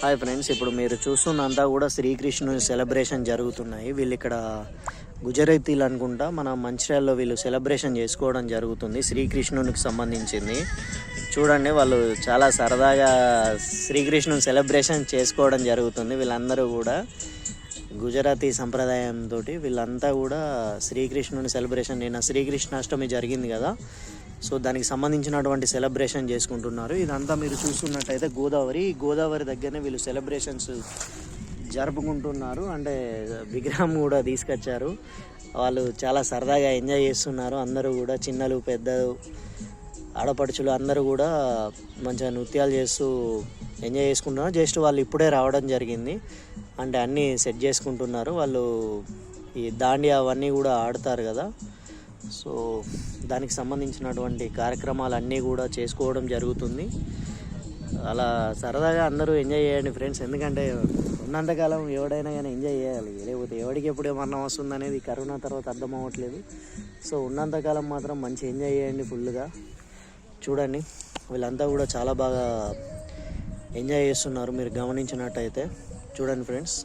Hi friends ఇప్పుడు మీరు చూస్తున్నంతా కూడా శ్రీకృష్ణుని సెలబ్రేషన్ జరుగుతున్నాయి. వీళ్ళు ఇక్కడ గుజరాతీలు అనుకుంటా మన మంచిర్యాలలో వీళ్ళు సెలబ్రేషన్ చేసుకోవడం జరుగుతుంది శ్రీకృష్ణునికి సంబంధించింది. చూడండి వాళ్ళు చాలా సరదాగా శ్రీకృష్ణుని సెలబ్రేషన్ చేసుకోవడం జరుగుతుంది. వీళ్ళందరూ కూడా గుజరాతీ సంప్రదాయంతో వీళ్ళంతా కూడా శ్రీకృష్ణుని సెలబ్రేషన్ నిన్న శ్రీకృష్ణాష్టమి జరిగింది కదా. సో దానికి సంబంధించినటువంటి సెలబ్రేషన్ చేసుకుంటున్నారు. ఇదంతా మీరు చూస్తున్నట్టయితే గోదావరి. గోదావరి దగ్గరనే వీళ్ళు సెలబ్రేషన్స్ జరుపుకుంటున్నారు. అంటే విగ్రహం కూడా తీసుకొచ్చారు. వాళ్ళు చాలా సరదాగా ఎంజాయ్ చేస్తున్నారు. అందరూ కూడా చిన్నలు పెద్దలు ఆడపడుచులు అందరూ కూడా మంచిగా నృత్యాలు చేస్తూ ఎంజాయ్ చేసుకుంటున్నారు. జస్ట్ వాళ్ళు ఇప్పుడే రావడం జరిగింది. అంటే అన్నీ సెట్ చేసుకుంటున్నారు. వాళ్ళు ఈ దాండి అవన్నీ కూడా ఆడతారు కదా. సో దానికి సంబంధించినటువంటి కార్యక్రమాలు అన్నీ కూడా చేసుకోవడం జరుగుతుంది. అలా సరదాగా అందరూ ఎంజాయ్ చేయండి ఫ్రెండ్స్. ఎందుకంటే ఉన్నంతకాలం ఎవడైనా కానీ ఎంజాయ్ చేయాలి. లేకపోతే ఎవడికి ఎప్పుడు మరణం వస్తుంది అనేది కరోనా తర్వాత అర్థం అవ్వట్లేదు. సో ఉన్నంతకాలం మాత్రం మంచి ఎంజాయ్ చేయండి ఫుల్గా. చూడండి వీళ్ళంతా కూడా చాలా బాగా ఎంజాయ్ చేస్తున్నారు మీరు గమనించినట్టయితే. చూడండి ఫ్రెండ్స్.